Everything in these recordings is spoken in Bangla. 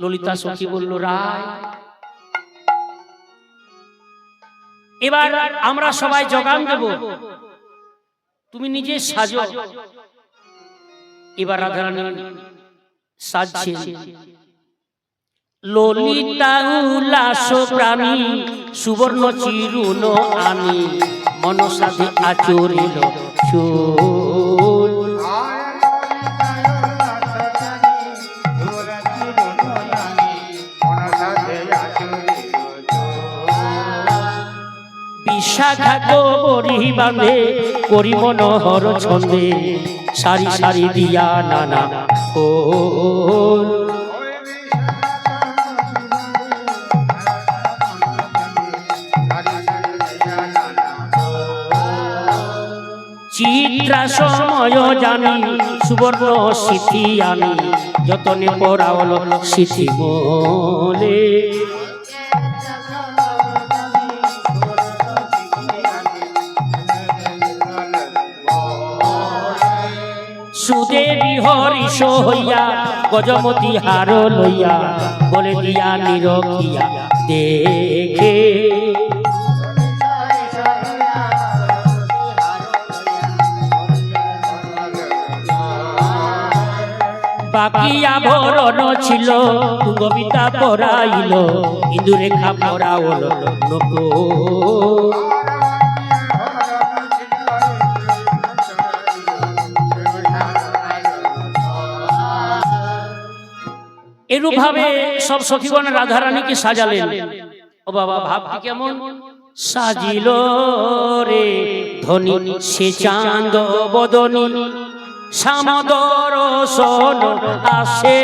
ললিতা সখী বলল রায়। এবার আমরা সবাই জগান দেব। তুমি নিজে সাজো। এবার রাধারানী সাজছে। ললিতা উল্লাস প্রাণী সুবর্ণ চিরুন আমি মনসাধে আচরিল চোর বিশাখা গোবরি বাঁধে করি মনোহর ছন্দে। সারি সারি দিয়া নানা ফুল। চিত্রা সময় জানি, সুবর্ণ সিথি আনি, যতনে পড়াওল সিথি বলে। সুদেবী হরিষ হইয়া গজমতি হার লইয়া, বলে দিয়া নিরখিয়া, দেখে। বাকি আভরণ ছিল কবিতা পড়াইল ইন্দুরেখা পড়াওল নকো এরূপ ভাবে সব সখীগণ রাধারানীকে সাজালেন। ও বাবা ভাবটি কেমন? সাজিল রে ধনী সে চাঁদ বদনী। সামদর সন আসে।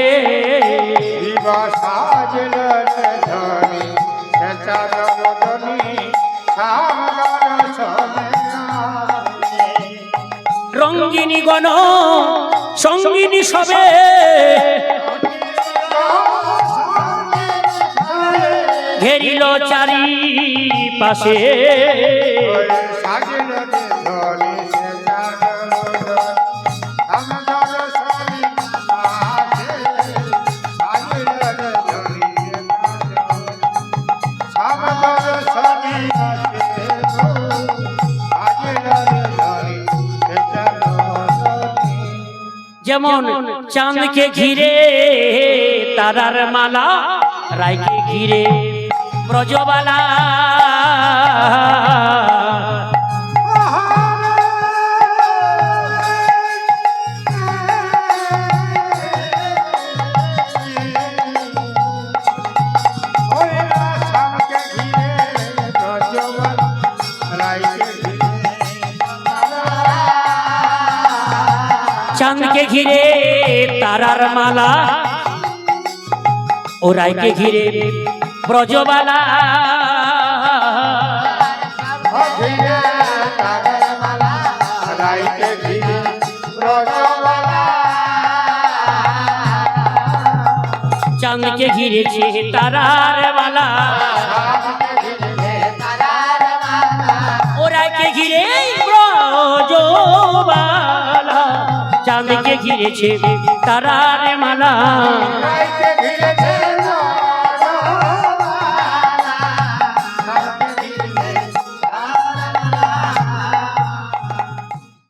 রঙ্গিনী গণ সঙ্গিনী সবে। ঘেরিল চারি পাশে যেমন চাঁদকে ঘিরে তারার মালা রায়কে ঘিরে ব্রজবালা। চাঁদকে ঘিরে তারার মালা। ও রায়কে ঘিরে ব্রজবালা। চাঁদকে ঘিরেছে তারার মালা ও রায়কে ঘিরে ব্রজবালা। চাঁদকে ঘিরেছে তারার মালা।